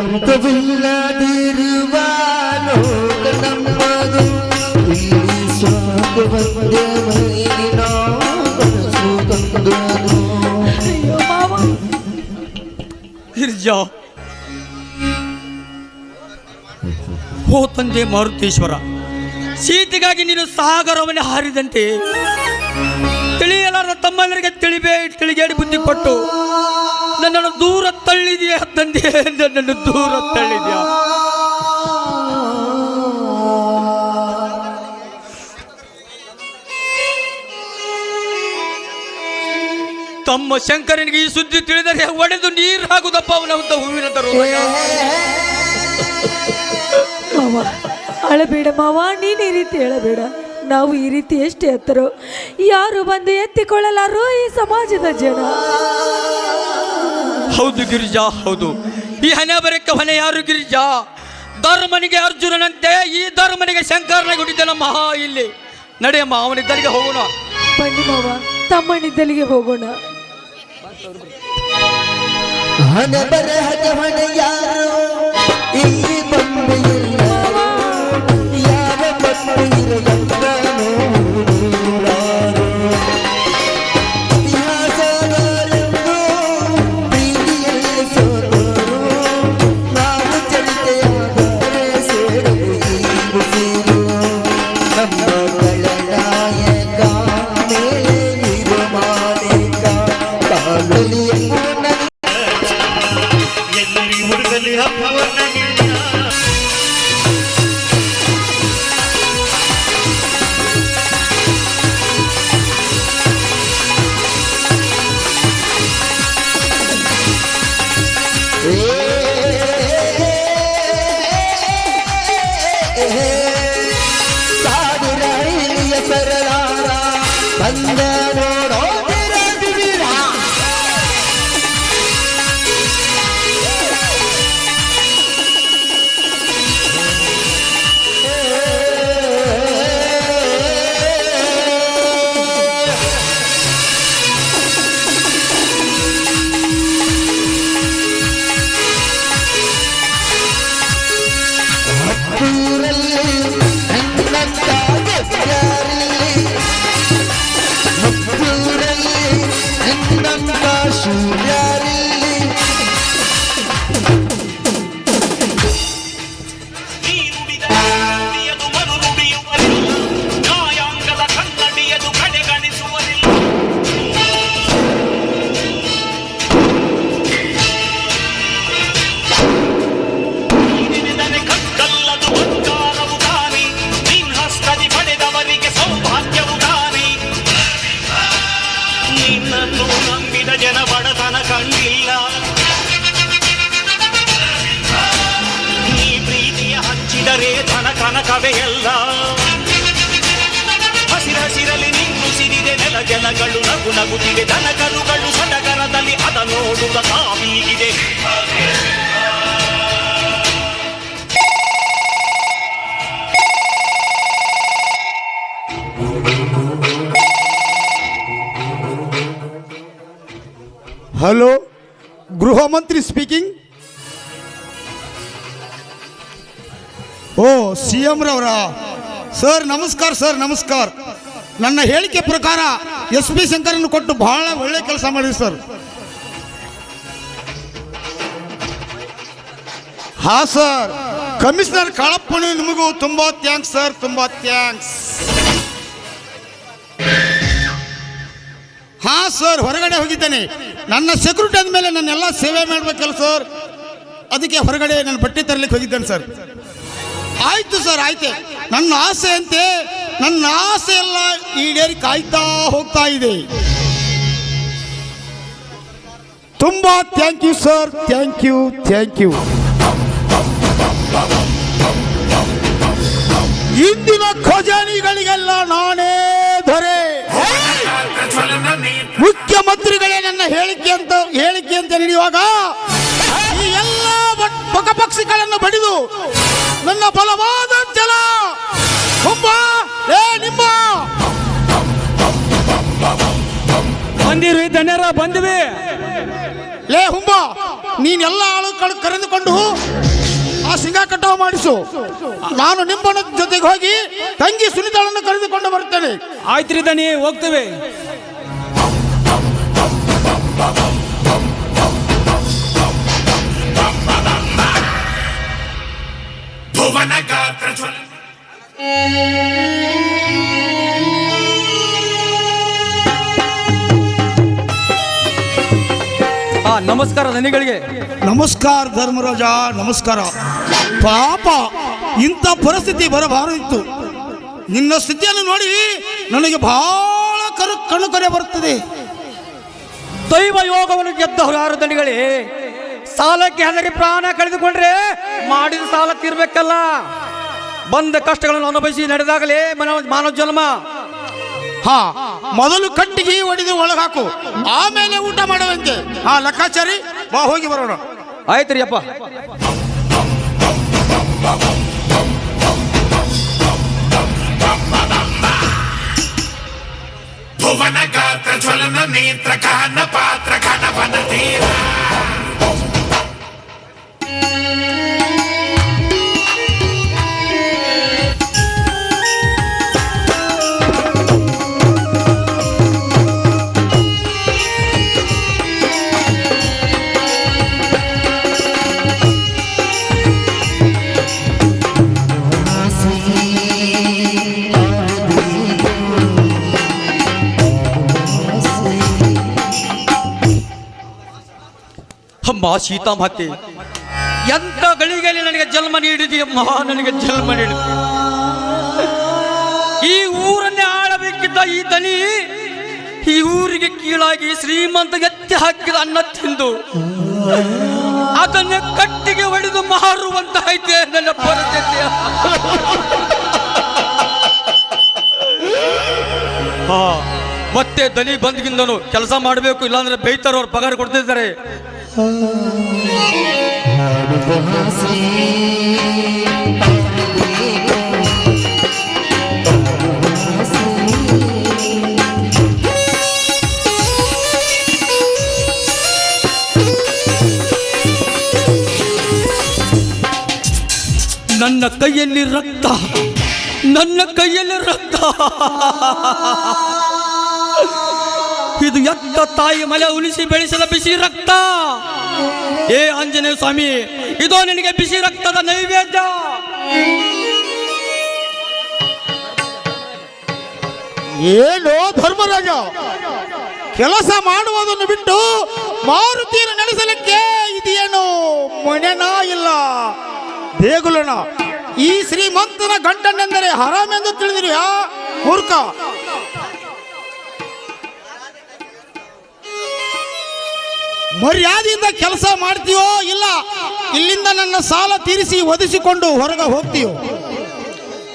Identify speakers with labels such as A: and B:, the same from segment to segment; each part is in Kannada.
A: ಅಂತ್ಯವಿಲ್ಲದಿರುವ ಲೋಕ ಹಿರ್ಜಾ ಹೋ ತಂದೆ ಮಾರುತೇಶ್ವರ, ಸೀತೆಗಾಗಿ ನೀನು ಸಾಗರವನ್ನೇ ಹಾರಿದಂತೆ ತಿಳಿಯಲಾರ ತಮ್ಮೆಲ್ಲರಿಗೆ ತಿಳಿಬೇ ತಿಳಿಗೇಡಿ ಬುದ್ಧಿ ಕೊಟ್ಟು. ನನ್ನನ್ನು ದೂರ ತಳ್ಳಿದೆಯಾ ತಂದೆ? ನನ್ನನ್ನು ದೂರ ತಳ್ಳಿದೆಯಾ? ತಮ್ಮ ಶಂಕರನಿಗೆ ಈ ಸುದ್ದಿ ತಿಳಿದರೆ ಒಡೆದು ನೀರು ಹಾಕುದಪ್ಪ ಅವನಂತ ಹೂವಿನ ತರುವಾಗ
B: ಮಾವ, ಅಳಬೇಡ ಮಾವ, ನೀನು ಈ ರೀತಿ ಹೇಳಬೇಡ. ನಾವು ಈ ರೀತಿ ಎಷ್ಟು ಎತ್ತರೋ, ಯಾರು ಬಂದು ಎತ್ತಿಕೊಳ್ಳಲಾರೋ ಈ ಸಮಾಜದ ಜನ.
A: ಹೌದು ಗಿರಿಜಾ ಹೌದು. ಈ ಹಣೆ ಬರಕ್ಕೆ ಹೊನೆ ಯಾರು ಗಿರಿಜಾ? ಧರ್ಮನಿಗೆ ಅರ್ಜುನನಂತೆ ಈ ಧರ್ಮನಿಗೆ ಶಂಕರನ ಮಹಾ ಇಲ್ಲಿ. ನಡೆಯಮ್ಮ ಅವನಿದ್ದಲ್ಲಿಗೆ ಹೋಗೋಣ.
B: ಬನ್ನಿ ಮಾವ ತಮ್ಮನಿದ್ದಲಿಗೆ ಹೋಗೋಣ.
C: ಹಣೆ ಬರಹದ ಹೊಣೆ ಯಾರು ಇಲ್ಲಿ ಬಂದು
D: ನೆಲ ಜಲಗಳು ನಗು ನಗುತ್ತಿದೆ ದನ ಕರುಗಳು ಸಡಗರದಲ್ಲಿ ಅದ ನೋಡುತ್ತ ತಾವೀಗಿದೆ
E: ಹಲೋ ಗೃಹ ಮಂತ್ರಿ ಸ್ಪೀಕಿಂಗ್ ಓ, ಸಿ ಎಂ ರವರ. ಸರ್ ನಮಸ್ಕಾರ ಸರ್ ನಮಸ್ಕಾರ. ನನ್ನ ಹೇಳಿಕೆ ಪ್ರಕಾರ ಎಸ್ ಪಿ ಶಂಕರನ್ನು ಕೊಟ್ಟು ಬಹಳ ಒಳ್ಳೆ ಕೆಲಸ ಮಾಡಿದ್ರಿ ಸರ್. ಹಾ ಸರ್. ಕಮಿಷನರ್ ಕಾಳಪ್ಪನು ನಿಮಗೂ ತುಂಬಾ ಥ್ಯಾಂಕ್ಸ್ ಸರ್ ತುಂಬಾ ಥ್ಯಾಂಕ್ಸ್. ಹಾ ಸರ್ ಹೊರಗಡೆ ಹೋಗಿದ್ದೇನೆ. ನನ್ನ ಸೆಕ್ಯೂರಿಟಿ ಆದಮೇಲೆ ನನ್ನೆಲ್ಲ ಸೇವೆ ಮಾಡ್ಬೇಕಲ್ಲ ಸರ್. ಅದಕ್ಕೆ ಹೊರಗಡೆ ನಾನು ಬಟ್ಟೆ ತರಲಿಕ್ಕೆ ಹೋಗಿದ್ದೇನೆ ಸರ್. ಆಯ್ತು ಸರ್, ಆಯ್ತು. ನನ್ನ ಆಸೆ ಅಂತೆ, ನನ್ನ ಆಸೆ ಎಲ್ಲ ಈಡೇರಿ ಕಾಯ್ತಾ ಹೋಗ್ತಾ ಇದೆ. ತುಂಬಾ thank you sir thank you thank you ಇಂದಿನ ಖಜಾನಿಗಳಿಗೆಲ್ಲ ನಾನೇ ದೊರೆ. ಮುಖ್ಯಮಂತ್ರಿಗಳೇ ನನ್ನ ಹೇಳಿಕೆ ಅಂತ ಹೇಳಿಕೆ ಅಂತ ನಡೆಯುವಾಗ ಪಕ್ಷಿಗಳನ್ನು ಬಡಿದು ನನ್ನ ಬಲವಾದ ಜಲ ಹುಬ್ಬ ಏ ನಿಮ್ಮ
A: ಬಂದಿರಿ ಧನ್ಯರ ಬಂದಿವೆ.
E: ಲೇ ಹುಂಬ ನೀನೆಲ್ಲ ಆಳುಗಳು ಕರೆದುಕೊಂಡು ಆ ಸಿಂಗ ಕಟಾವು ಮಾಡಿಸು. ನಾನು ನಿಮ್ಮನ ಜೊತೆಗೆ ಹೋಗಿ ತಂಗಿ ಸುನಿತಾಳನ್ನು ಕರೆದುಕೊಂಡು ಬರುತ್ತೇನೆ.
A: ಆಯ್ತ್ರಿ ದನಿ ಹೋಗ್ತೇವೆ.
F: ಭುವನ ಗಾತ್ರ ಜ್ವಲ
A: ಆ ನಮಸ್ಕಾರ ಧನಿಗಳಿಗೆ
E: ನಮಸ್ಕಾರ ಧರ್ಮರಾಜ ನಮಸ್ಕಾರ. ಪಾಪ ಇಂಥ ಪರಿಸ್ಥಿತಿ ಬರಬಾರದಿತ್ತು. ನಿನ್ನ ಸ್ಥಿತಿಯನ್ನು ನೋಡಿ ನನಗೆ ಬಹಳ ಕರು ಕಣ್ಣು ಕರೆ ಬರುತ್ತದೆ.
A: ದೈವ ಯೋಗವನ್ನು ಗೆದ್ದವರು ಯಾರು ಧನಿಗಳೇ ಸಾಲಕ್ಕೆ ಹೆದರಿ ಪ್ರಾಣ ಕಳೆದುಕೊಂಡ್ರೆ ಮಾಡಿದ ಸಾಲ ತೀರ್ಬೇಕಲ್ಲ. ಬಂದ ಕಷ್ಟಗಳನ್ನು ಅನುಭವಿಸಿ ನಡೆದಾಗಲೇ ಮಾನವ ಮಾನವ ಜನ್ಮ
E: ಹಾ ಮೊದಲು ಕಟ್ಟಿಗೆ ಒಡೆದು ಒಳಗಾಕು. ಆಮೇಲೆ ಊಟ ಮಾಡುವಂತೆ. ಹಾ ಲೆಕ್ಕಾಚಾರಿ ಬಾ ಹೋಗಿ ಬರೋಣ.
A: ಆಯ್ತು ರೀ ಅಪ್ಪ.
F: ಭುವನ ಗಾತ್ರ ಜ್ವಲನ ನೇತ್ರ ಕಾನ ಪಾತ್ರ ಕಣವನ ತೀರ.
A: ಅಮ್ಮ ಸೀತಾಮಾತೆ ಎಂತ ಗಳಿಗೆಯಲ್ಲಿ ನನಗೆ ಜನ್ಮ ನೀಡಿದೆಯಮ್ಮ ನನಗೆ ಜನ್ಮ ನೀಡಿದೆ ಈ ಊರನ್ನೇ ಆಳಬೇಕಿದ್ದ ಈ ದನಿ ಈ ಊರಿಗೆ ಕೀಳಾಗಿ ಶ್ರೀಮಂತ ಎತ್ತಿ ಹಾಕಿದ ಅನ್ನ ತಿಂದು ಅದನ್ನೇ ಕಟ್ಟಿಗೆ ಒಡೆದು ಮಾರುವಂತಾಯ್ತೆ ನನ್ನ ಪರಿಸ್ಥಿತಿ ಮತ್ತೆ ದನಿ ಬಂದ್ಗಿಂದನು ಕೆಲಸ ಮಾಡಬೇಕು, ಇಲ್ಲಾಂದ್ರೆ ಬೈತಾರ ಪಗಾರ ಕೊಡ್ತಿದ್ದಾರೆ. ನನ್ನ ಕೈಯಲ್ಲಿ ರಕ್ತ ನನ್ನ ಕೈಯಲ್ಲಿ ರಕ್ತ. ಇದು ಎತ್ತ ತಾಯಿ ಮಲೆ ಉಳಿಸಿ ಬೆಳೆಸಿದ ಬಿಸಿ ರಕ್ತ. ಏ ಆಂಜನೇಯ ಸ್ವಾಮಿ, ಇದು ನಿನಗೆ ಬಿಸಿ ರಕ್ತದ ನೈವೇದ್ಯ.
E: ಏನು ಧರ್ಮರಾಜ, ಕೆಲಸ ಮಾಡುವುದನ್ನು ಬಿಟ್ಟು ಮಾರುತಿಯನ್ನು ನಡೆಸಲಿಕ್ಕೆ ಇದೇನು ಮನೆನ ಇಲ್ಲ? ದೇಗುಲನ, ಈ ಶ್ರೀಮಂತನ ಗಂಡನೆಂದರೆ ಹರಾಮೆಂದು ತಿಳಿದಿರಿಯಾ ಮೂರ್ಖ ಮರ್ಯಾದೆಯಿಂದ ಕೆಲಸ ಮಾಡ್ತೀವೋ ಇಲ್ಲ ಇಲ್ಲಿಂದ ನನ್ನ ಸಾಲ ತೀರಿಸಿ ಒದಿಸಿಕೊಂಡು ಹೊರಗೆ ಹೋಗ್ತೀಯೋ?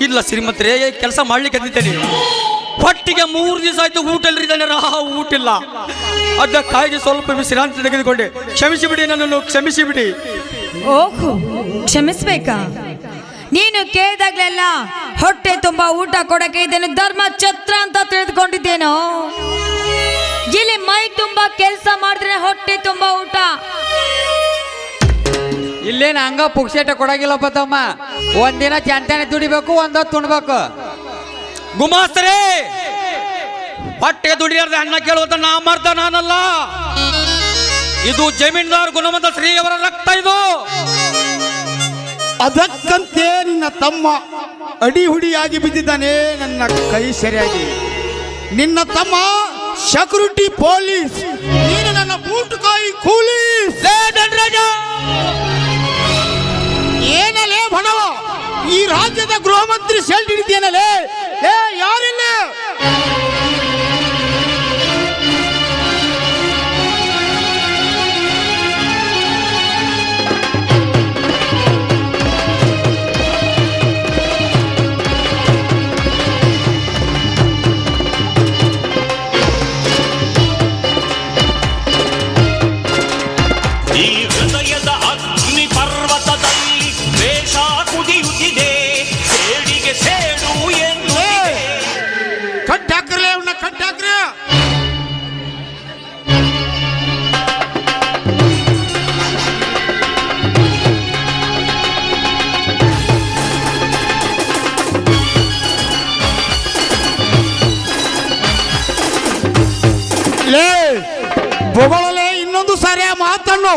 A: ಇಲ್ಲ ಶ್ರೀಮಂತರೇ ಕೆಲಸ ಮಾಡ್ಲಿಕ್ಕೆ ಅಂದಿದ್ದೇನೆ ಹೊಟ್ಟಿಗೆ ಮೂರು ದಿವಸ ಆಯ್ತು ಊಟ ಇಲ್ಲ ಊಟ ಇಲ್ಲ ಅದಕ್ಕಾಗಿ ಸ್ವಲ್ಪ ವಿಶ್ರಾಂತಿ ತೆಗೆದುಕೊಂಡೆ. ಕ್ಷಮಿಸಿ ಬಿಡಿ ನನ್ನನ್ನು ಕ್ಷಮಿಸಿ ಬಿಡಿ
B: ಓಹೋ ಕ್ಷಮಿಸ್ಬೇಕಾ? ನೀನು ಕೇಳಿದಾಗ್ಲೆಲ್ಲ ಹೊಟ್ಟೆ ತುಂಬಾ ಊಟ ಕೊಡಕ್ಕೆ ಇದನ್ನು ಧರ್ಮ ಛತ್ರ ಅಂತ ತಿಳಿದುಕೊಂಡಿದ್ದೇನೋ? ಇಲ್ಲಿ ಮೈ ತುಂಬಾ ಕೆಲಸ ಮಾಡಿದ್ರೆ ಹೊಟ್ಟೆ ತುಂಬಾ ಊಟ.
G: ಇಲ್ಲೇನು ಹಂಗ ಪುಕ್ಸೇಟ ಕೊಡಂಗಿಲ್ಲಪ್ಪ ತಮ್ಮ. ಒಂದಿನ ಚಂತಾನೆ ದುಡಿಬೇಕು ಒಂದೊತ್ತು ತುಣ್ಬೇಕು
A: ಗುಮಾಸ್ತರೇ! ಹೊಟ್ಟೆ ದುಡಿಯಾರ್ದ ಅಣ್ಣ ಕೇಳುವಂತ ನಾ ಮರ್ದ ನಾನಲ್ಲ. ಇದು ಜಮೀನ್ದಾರ್ ಶ್ರೀ ಅವರ ರಕ್ತ ಇದು.
E: ಅದಕ್ಕಂತೆ ನಿನ್ನ ತಮ್ಮ ಅಡಿ ಹುಡಿಯಾಗಿ ಬಿದ್ದಿದ್ದಾನೆ ನನ್ನ ಕೈ ಸರಿಯಾಗಿ. ನಿನ್ನ ತಮ್ಮ ಸೆಕ್ಯೂರಿಟಿ ಪೊಲೀಸ್ ನೀನು ನನ್ನ ಬೂಟುಕಾಯಿ ಕೂಲಿ. ಏನಲೇ ಬಣವ ಈ ರಾಜ್ಯದ ಗೃಹ ಮಂತ್ರಿ ಸೆಲ್ಟ್ ಹಿಡಿದೇನಲೇ ಏ ಯಾರಿಲ್ಲ? ಬೊಗಳಲೆ ಇನ್ನೊಂದು ಸಾರಿ ಆ ಮಾತನ್ನು.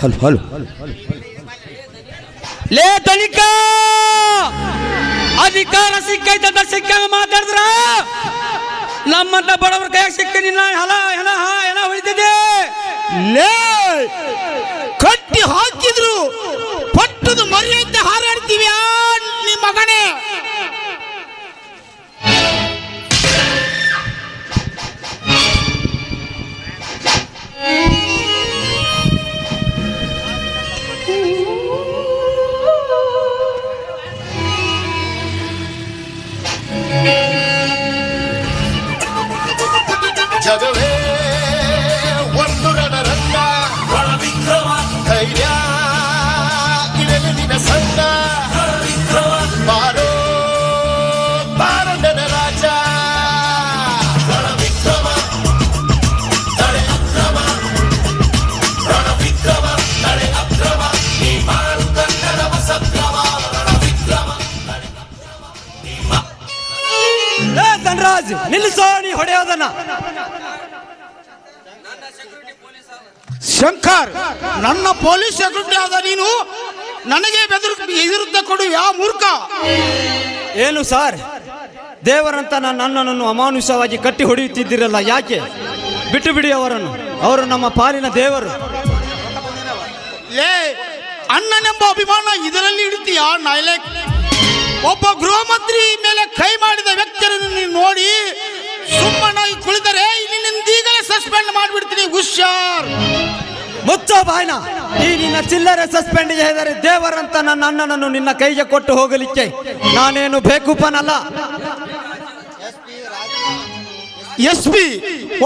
H: Hello hello. ಲೇ ತನಿಕ ಅಧಿಕಾರ ಸಿಕ್ಕೈತಂತ ಸಿಕ್ಕ ಮಾತಾಡಿದ್ರ? ನಮ್ಮಂತ ಬಡವರ ಕೈ ಸಿಕ್ಕ ನಿನ್ನ ಹಲ ಹ ಹೆಣ ಹೊಳಿತಿದೆ
E: ಲೇ ಕಟ್ಟಿ ಹಾಕಿದ್ರು. ಪಟ್ಟದ ಮರ್ಯಾದೆ ಹಾರಾಡ್ತೀವಿ ನಿಮ್ಮ ಮಗನೇ.
F: ಜಗವೇ
H: ನಿಲ್ಲಿಸೋ ನೀ ಹೊಡೆಯೋದನ್ನ.
E: ಶಂಕರ್ ನನ್ನ ಪೊಲೀಸ್ ಸೆಕ್ಯೂರಿಟಿ ಆದ ನೀನು ನನಗೆ ಬೆದರು ವಿರುದ್ಧ ಕೊಡು ಯಾವ ಮೂರ್ಖ.
H: ಏನು ಸರ್? ದೇವರಂತ ನನ್ನ ನನ್ನನ್ನು ಅಮಾನುಷವಾಗಿ ಕಟ್ಟಿ ಹೊಡೆಯುತ್ತಿದ್ದಿರಲ್ಲ ಯಾಕೆ? ಬಿಟ್ಟು ಬಿಡಿ ಅವರನ್ನು. ಅವರು ನಮ್ಮ ಪಾಲಿನ ದೇವರು.
E: ಲೇ ಅಣ್ಣನೆಂಬ ಅಭಿಮಾನ ಇದರಲ್ಲಿ ಇಡ್ತೀಯಾ ನಾಯ್ಲೆಕ್ ಒಬ್ಬ ಗೃಹಮಂತ್ರಿ ಮೇಲೆ ಕೈ ಮಾಡಿದ ವ್ಯಕ್ತಿಯನ್ನು ನೀನು ನೋಡಿ ಸುಮ್ಮನಾಗಿ ಕುಳಿತರೆ ಈಗಲೇ ಸಸ್ಪೆಂಡ್ ಮಾಡಿಬಿಡ್ತೀನಿ ಹುಷಾರ್.
H: ಮುಚ್ಚೋ ಬಾಯ್ನ ಈ ನಿನ್ನ ಚಿಲ್ಲರೆ ಸಸ್ಪೆಂಡ್ ಹೇಳಿದರೆ ದೇವರಂತ ನನ್ನ ಅಣ್ಣನನ್ನು ನಿನ್ನ ಕೈಗೆ ಕೊಟ್ಟು ಹೋಗಲಿಕ್ಕೆ ನಾನೇನು ಬೇಕೂಪನಲ್ಲ.
E: ಎಸ್ ಪಿ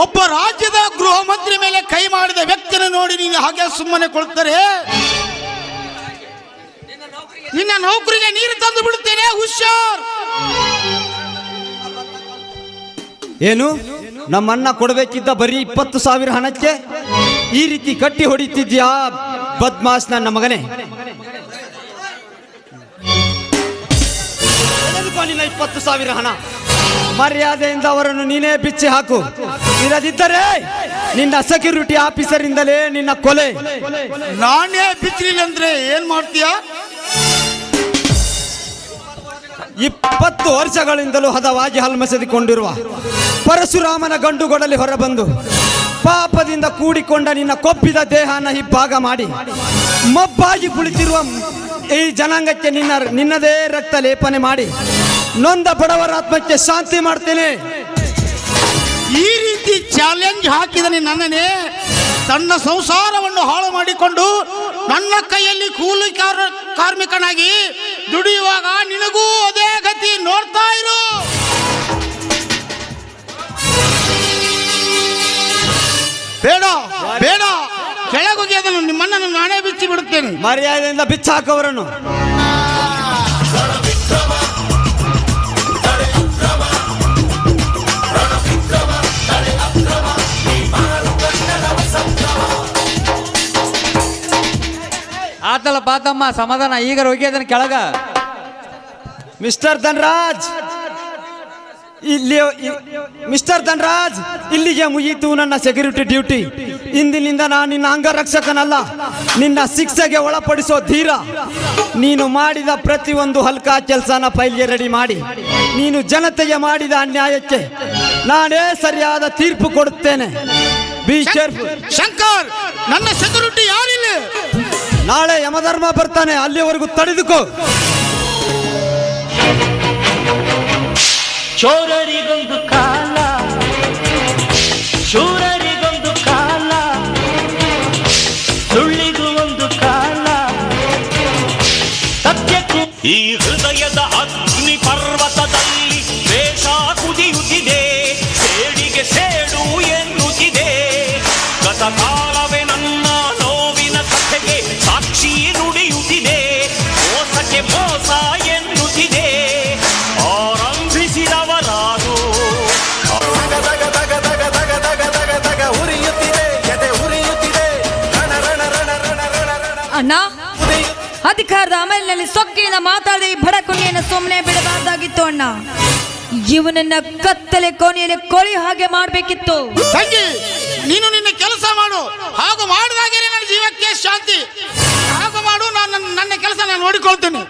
E: ಒಬ್ಬ ರಾಜ್ಯದ ಗೃಹ ಮಂತ್ರಿ ಮೇಲೆ ಕೈ ಮಾಡಿದ ವ್ಯಕ್ತಿಯನ್ನು ನೋಡಿ ನೀನು ಹಾಗೆ ಸುಮ್ಮನೆ ಕೊಳ್ತಾರೆ. ನಿನ್ನ ನೌಕರಿಗೆ ನೀರು ತಂದು ಬಿಡುತ್ತೇನೆ ಹುಷಾರ್.
H: ಏನು? ನಮ್ಮಣ್ಣ ಕೊಡಬೇಕಿದ್ದ ಬರೀ ಇಪ್ಪತ್ತು ಸಾವಿರ ಹಣಕ್ಕೆ ಈ ರೀತಿ ಕಟ್ಟಿ ಹೊಡಿತಿದ್ಯಾ ಬದ್ಮಾಸ್ ನನ್ನ ಮಗನೇ? ನಿನ್ನ ಇಪ್ಪತ್ತು ಸಾವಿರ ಹಣ. ಮರ್ಯಾದೆಯಿಂದ ಅವರನ್ನು ನೀನೇ ಬಿಚ್ಚಿ ಹಾಕು. ಇಲ್ಲದಿದ್ದರೆ ನಿನ್ನ ಸೆಕ್ಯೂರಿಟಿ ಆಫೀಸರಿಂದಲೇ ನಿನ್ನ ಕೊಲೆ.
E: ನಾನೇ ಬಿಚ್ಚಲಿಲ್ಲ ಅಂದ್ರೆ ಏನ್ ಮಾಡ್ತೀಯ?
H: ಇಪ್ಪತ್ತು ವರ್ಷಗಳಿಂದಲೂ ಹದವಾಗಿ ಹಲ್ಮಸೆದಿಕೊಂಡಿರುವ ಪರಶುರಾಮನ ಗಂಡುಗೊಡಲಿ ಹೊರಬಂದು ಪಾಪದಿಂದ ಕೂಡಿಕೊಂಡ ನಿನ್ನ ಕೊಬ್ಬಿದ ದೇಹನ ಇಬ್ಬಾಗ ಮಾಡಿ ಮಬ್ಬಾಗಿ ಕುಳಿತಿರುವ ಈ ಜನಾಂಗಕ್ಕೆ ನಿನ್ನ ನಿನ್ನದೇ ರಕ್ತ ಲೇಪನೆ ಮಾಡಿ ನೊಂದ ಬಡವರ ಆತ್ಮಕ್ಕೆ ಶಾಂತಿ ಮಾಡ್ತೇನೆ.
E: ಈ ರೀತಿ ಚಾಲೆಂಜ್ ಹಾಕಿದನೆ ನನ್ನನೇ. ತನ್ನ ಸಂಸಾರವನ್ನು ಹಾಳು ಮಾಡಿಕೊಂಡು ನನ್ನ ಕೈಯಲ್ಲಿ ಕೂಲಿ ಕಾರ- ಕಾರ್ಮಿಕನಾಗಿ ದುಡಿಯುವಾಗ ನಿನಗೂ ಅದೇ ಗತಿ ನೋಡ್ತಾ ಇರು. ಬೇಡ ಬೇಡ. ಕೆಳಗೋಗಿ ಅದನ್ನು ನಿಮ್ಮನ್ನು ನಾನೇ ಬಿಚ್ಚಿ ಬಿಡುತ್ತೇನೆ.
H: ಮರ್ಯಾದೆಯಿಂದ ಬಿಚ್ಚಾಕವರನ್ನು.
G: ಆತಲ್ಲ ಪಾತಮ್ಮ ಸಮಾಧಾನ ಈಗ ರೋಗಿ ಅದನ್ನ ಕೆಳಗ.
H: ಮಿಸ್ಟರ್ ಧನ್ರಾಜ್ ಇಲ್ಲಿ ಮಿಸ್ಟರ್ ಧನ್ರಾಜ್ ಇಲ್ಲಿಗೆ ಮುಗೀತು ನನ್ನ ಸೆಕ್ಯೂರಿಟಿ ಡ್ಯೂಟಿ. ಇಂದಿನಿಂದ ನಾನು ನಿನ್ನ ಅಂಗರಕ್ಷಕನಲ್ಲ ನಿನ್ನ ಶಿಕ್ಷೆಗೆ ಒಳಪಡಿಸೋ ಧೀರ. ನೀನು ಮಾಡಿದ ಪ್ರತಿಯೊಂದು ಹಲ್ಕ ಕೆಲಸನ ಫೈಲ್ಗೆ ರೆಡಿ ಮಾಡಿ. ನೀನು ಜನತೆಗೆ ಮಾಡಿದ ಅನ್ಯಾಯಕ್ಕೆ ನಾನೇ ಸರಿಯಾದ ತೀರ್ಪು ಕೊಡುತ್ತೇನೆ. ಬಿ
E: ಶಂಕರ್ ನನ್ನ ಸೆಕ್ಯೂರಿಟಿ ಯಾರಿಲ್ಲ?
H: ನಾಳೆ ಯಮಧರ್ಮ ಬರ್ತಾನೆ ಅಲ್ಲಿವರೆಗೂ ತಡೆದುಕೋ.
D: ಚೋರರಿಗೊಂದು ಕಾಲ
B: ಅಣ್ಣ? ಅಧಿಕಾರದ ಅಮಲಿನಲ್ಲಿ ಸೊಕ್ಕಿನ ಮಾತಾಡಿ ಈ ಬಡ ಕುಣಿಯನ್ನು ಸುಮ್ಮನೆ ಬಿಡಬಾರ್ದಾಗಿತ್ತು ಅಣ್ಣ. ಇವನನ್ನ ಕತ್ತಲೆ ಕೋಣೆಯಲ್ಲಿ ಕೊಳಿ ಹಾಗೆ ಮಾಡಬೇಕಿತ್ತು.
E: ನೀನು ನಿನ್ನ ಕೆಲಸ ಮಾಡು. ಹಾಗೂ ಮಾಡಿದಾಗಲೇ ನನ್ನ ಜೀವಕ್ಕೆ ಶಾಂತಿ. ಹಾಗೂ ಮಾಡು ನಾನು ನನ್ನ ಕೆಲಸ ನಾನು ನೋಡಿಕೊಳ್ತೇನೆ.